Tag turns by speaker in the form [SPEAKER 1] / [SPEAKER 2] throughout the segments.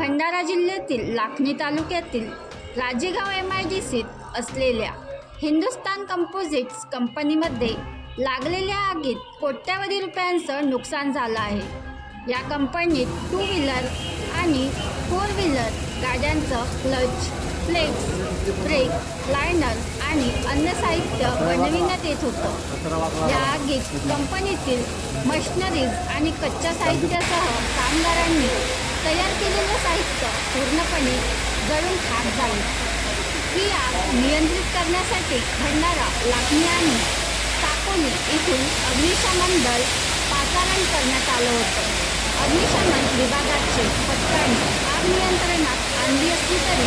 [SPEAKER 1] भंडारा जिल्ह्यातील लाखणी तालुक्यातील Rajegaon M I D सीत असलेल्या हिंदुस्तान कंपोजिट्स कंपनीमध्ये लागलेल्या आगीत कोट्यावधी रुपयांचं नुकसान झालं आहे. या कंपनीत टू व्हीलर आणि फोर व्हीलर गाड्यांचं क्लच प्लेट्स ब्रेक लायनर आणि अन्य साहित्य बनविण्यात येत होतं. या आगीत कंपनीतील मशनरीज आणि कच्च्या साहित्यासह कामगारांनी तयार केलेलं साहित्य पूर्णपणे जळून खाक झाले. ही आग नियंत्रित करण्यासाठी भंडारा लाखणी आणि साकोली येथून अग्निशमन दल पाचारण करण्यात आलं होतं. अग्निशमन विभागाचे पथकाने आग नियंत्रणात आणली असली तरी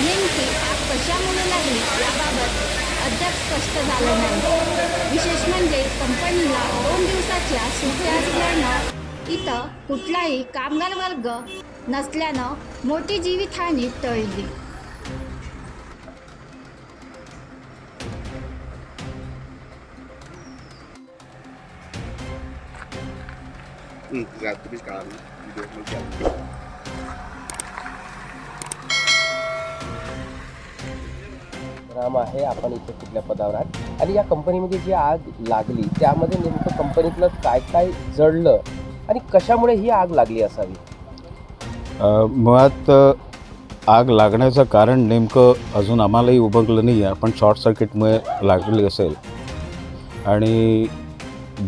[SPEAKER 1] नेमकी आग कशामुळे लागली याबाबत अद्याप स्पष्ट झालं नाही. विशेष म्हणजे कंपनीला दोन दिवसाच्या सुट्ट्या असल्यानं इथं कुठलाही कामगार वर्ग नसल्यानं मोठी जीवितहानी टळली.
[SPEAKER 2] हं, जा,
[SPEAKER 3] काम आहे आपण इथे कुठल्या पदावर आहात आणि या कंपनीमध्ये जी आग लागली त्यामध्ये नेमकं कंपनीतलं काय काय जळलं आणि कशामुळे ही आग लागली असावी?
[SPEAKER 4] मुळात आग लागण्याचं कारण नेमकं अजून आम्हालाही उबगलं नाही आहे पण शॉर्ट सर्किटमुळे लागली असेल. आणि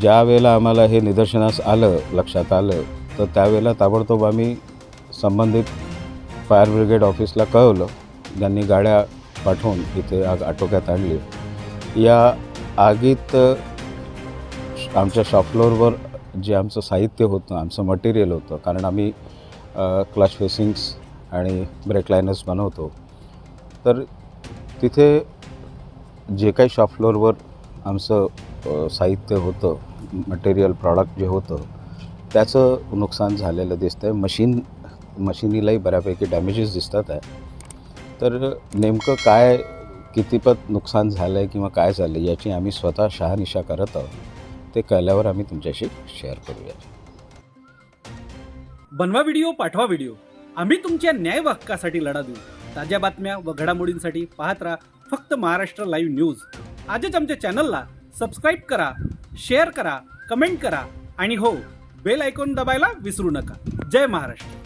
[SPEAKER 4] ज्या वेळेला आम्हाला हे निदर्शनास आलं लक्षात आलं तर त्यावेळेला ताबडतोब आम्ही संबंधित फायर ब्रिगेड ऑफिसला कळवलं. ज्यांनी गाड्या पाठवून इथे आग आटोक्यात आणली. या आगीत आमच्या शॉप फ्लोअरवर जे आमचं साहित्य होतं आमचं मटेरियल होतं कारण आम्ही क्लच फेसिंग्स आणि ब्रेक लायनर्स बनवतो. तर तिथे जे काही शॉप फ्लोअरवर आमचं साहित्य होतं मटेरियल प्रॉडक्ट जे होतं त्याचं नुकसान झालेलं दिसतं आहे मशीन मशिनीलाही बऱ्यापैकी डॅमेजेस दिसतात आहे. तर नेमकं काय कितीपत नुकसान झालं आहे किंवा काय झालं आहे याची आम्ही स्वतः शहानिशा करत आहोत. ते कळल्यावर आम्ही तुमच्याशी शेअर करूया.
[SPEAKER 5] बनवा व्हिडिओ पाठवा व्हिडिओ आम्ही तुमच्या न्याय हक्कासाठी लढा देऊ. ताज्या बातम्या व घडामोडींसाठी पाहत राहा फक्त महाराष्ट्र लाईव्ह न्यूज आजच आमच्या चॅनलला सबस्क्राईब करा शेअर करा कमेंट करा आणि हो बेल आयकॉन दबायला विसरू नका. जय महाराष्ट्र.